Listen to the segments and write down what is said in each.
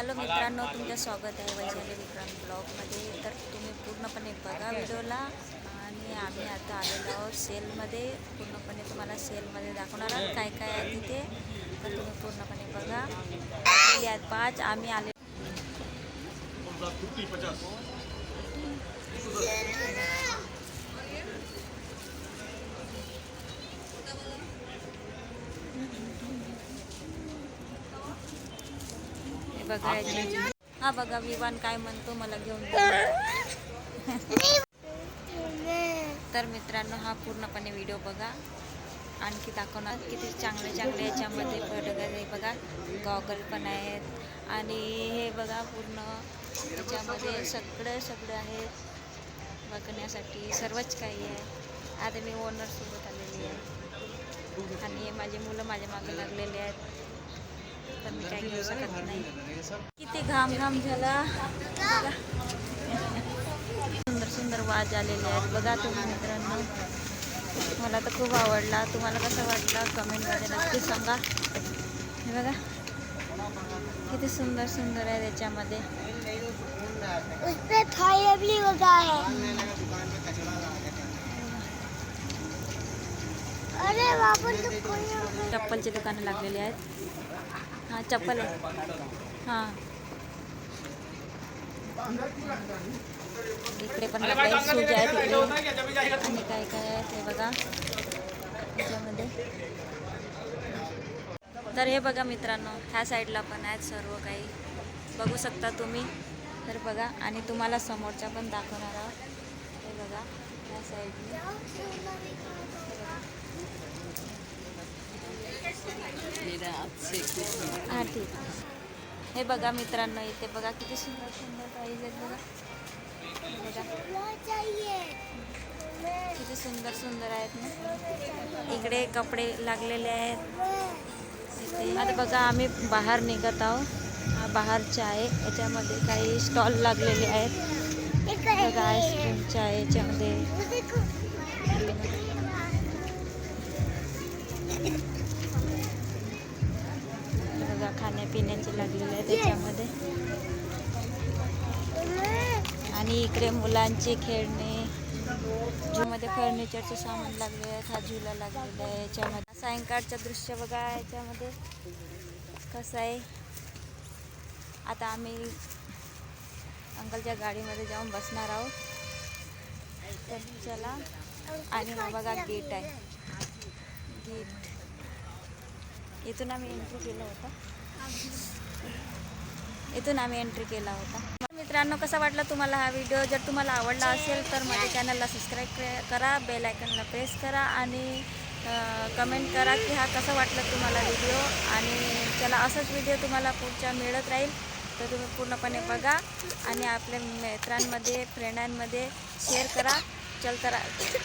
Hello मित्रांनो तुमचं स्वागत आहे वैशाली विक्रम ब्लॉगमध्ये. तर तुम्ही पूर्णपणे बघा व्हिडिओला आणि आम्ही आता आलेलो आहोत सेलमध्ये. पूर्णपणे तुम्हाला सेलमध्ये दाखवणार आहोत काय काय आहे तिथे. तर तुम्ही पूर्णपणे बघा. वाजलेले पाच आम्ही आले बघा हा बघा विवान काय म्हणतो मला घेऊन जा. तर मित्रांनो हा पूर्णपणे व्हिडिओ बघा. आणखी दाखवणार किती चांगले चांगले याच्यामध्ये प्रोडक्ट आहे बघा. गॉगल पण आहेत. आणि हे बघा पूर्ण याच्यामध्ये सगळं सगळं आहे बघण्यासाठी सर्वच काही आहे. आता मी ओनरसोबत आलेली आहे. आणि हे माझे मुलं माझ्या मागे लागलेले आहेत. मी काही घेऊ शकत नाही. किती घाम घाम झाला. बघा. सुंदर सुंदर वाज आलेले आहेत. बघा तुम्ही मित्रांनो. मला तर खूप आवडला. तुम्हाला कसं वाटलं? कमेंटमध्ये नक्की सांगा. हे बघा. किती सुंदर सुंदर आहे त्याच्यामध्ये. चप्पलची दुकानं लागलेली आहेत. हां चप्पल आहे. हां. इकडे पण लागले शूज आहेत आणि काय काय आहे ते बघा. त्याच्यामध्ये तर हे बघा मित्रांनो ह्या साईडला पण आहेत सर्व काही. बघू शकता तुम्ही. तर बघा आणि तुम्हाला समोरच्या पण दाखवणार आहोत. हे बघा ह्या साईडने. हां ठीक हे बघा मित्रांनो इथे बघा किती सुंदर सुंदर प्राईज आहेत बघा. किती सुंदर सुंदर आहेत ना. इकडे कपडे लागलेले आहेत. इथे. आता बघा आम्ही बाहेर निघत आहोत. बाहेरचे आहे. याच्यामध्ये काही स्टॉल लागलेले आहेत. बघा आईस्क्रीमचे आहे याच्यामध्ये. खाण्यापिण्याचे लागलेले आहे त्याच्यामध्ये. आणि इकडे मुलांचे खेळणे झूमध्ये फर्निचरचे सामान लागले आहेत हा झुला लागलेला आहे याच्यामध्ये. सायंकाळचं दृश्य बघा याच्यामध्ये कसं आहे. आता आम्ही अंकलच्या गाडीमध्ये जाऊन बसणार आहोत. तर चला. आणि हा बघा गेट आहे. गेट इथून आम्ही एंट्री केलं होतं. इथून आम्ही एंट्री केला होता. मित्रांनो कसा वाटला तुम्हाला हा व्हिडिओ जर तुम्हाला आवडला असेल तर माझ्या चॅनलला सबस्क्राईब करा बेल आयकनला प्रेस करा आणि कमेंट करा की हा कसा वाटला तुम्हाला व्हिडिओ आणि चला असाच व्हिडिओ तुम्हाला पुढच्या मिळत राहील तर तुम्ही पूर्णपणे बघा आणि आपल्या मित्रांमध्ये फ्रेंडांमध्ये शेअर करा. चल तर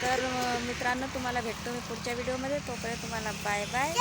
तर मित्रांनो तुम्हाला भेटतो मी पुढच्या व्हिडिओमध्ये तोपर्यंत तुम्हाला बाय बाय